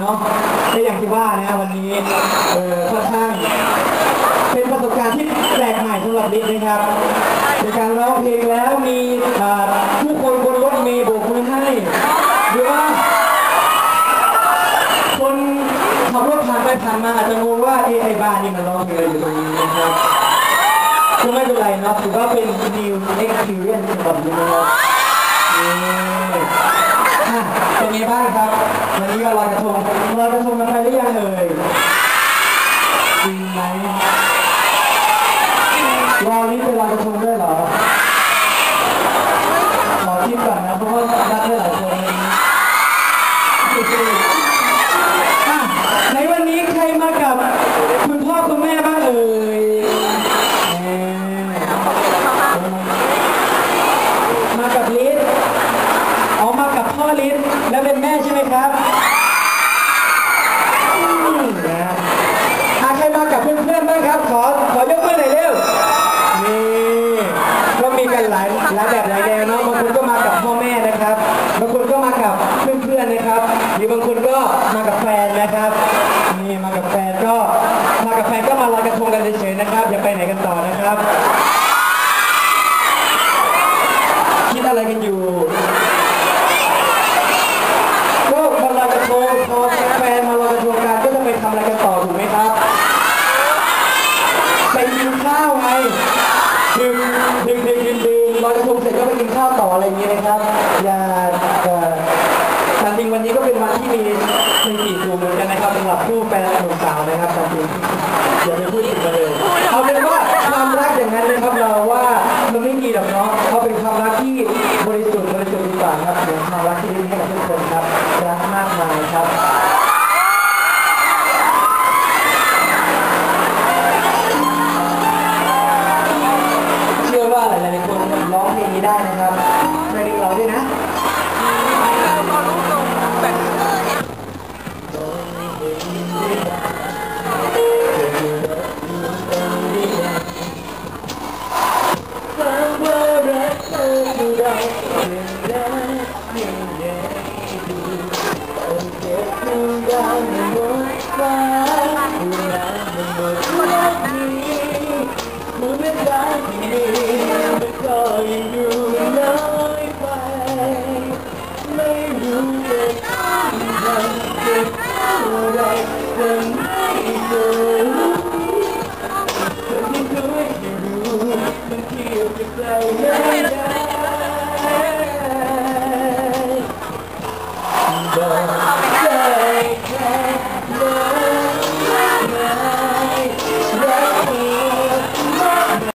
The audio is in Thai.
เนาะก็อย่างที่ว่านะวันนี้เออค่อนข้างเป็นประสบการณ์ที่แปลกใหม่สำหรับลิศนะครับในการร้องเพลงแล้วมีผู้คนบนรถเมล์โบกมือให้หรือว่าคนขับรถผ่านไปผ่านมาอาจจะงงว่าเอไอบ้านนี่มันร้องเพลงอะไรอยู่ตรงนี้นะครับก็ไม่เป็นไรเนาะถือว่าเป็น new experience สำหรับลิศนะครับนี่ เป็นไงบ้างครับวันนี้วันลอยกระทงลอยกระทงกันไปหรือยังเอ่ย แม่ใช่ไหมครับอืมนะหาใครมากับเพื่อนๆบ้างครับ ขอขอยกมือหน่อยเร็ว นี่ก็มีกันหลายหลายแบบหลายแนวเนาะ บางคนก็มากับพ่อแม่นะครับ บางคนก็มากับเพื่อนๆนะครับ หรือบางคนก็มากับแฟนนะครับ นี่มากับแฟนก็มากับแฟนก็มาลอยกระทงกันเฉยๆนะครับ อย่าไปไหนกันต่อนะครับ คิดอะไรกันอยู่ ก็มาลอยกระทงพอแฟนมาลอยกระทงกันก็จะไปทำอะไรกันต่อถูกไหมครับ ไปกินข้าวไงดื่มดื่มดื่มดื่มดื่มลอยกระทงเสร็จก็ไปกินข้าวต่ออะไรอย่างเงี้ยนะครับ อย่าเอ่อตามจริงวันนี้ก็เป็นวันที่มีมีกี่กลุ่มเหมือนกันนะครับสำหรับผู้แฟนหนุ่มสาวนะครับตามจริงอย่าไปพูดถึงมาเลย คนร้องเพลงนี้ได้นะครับไม่ได้เราด้วยนะ love.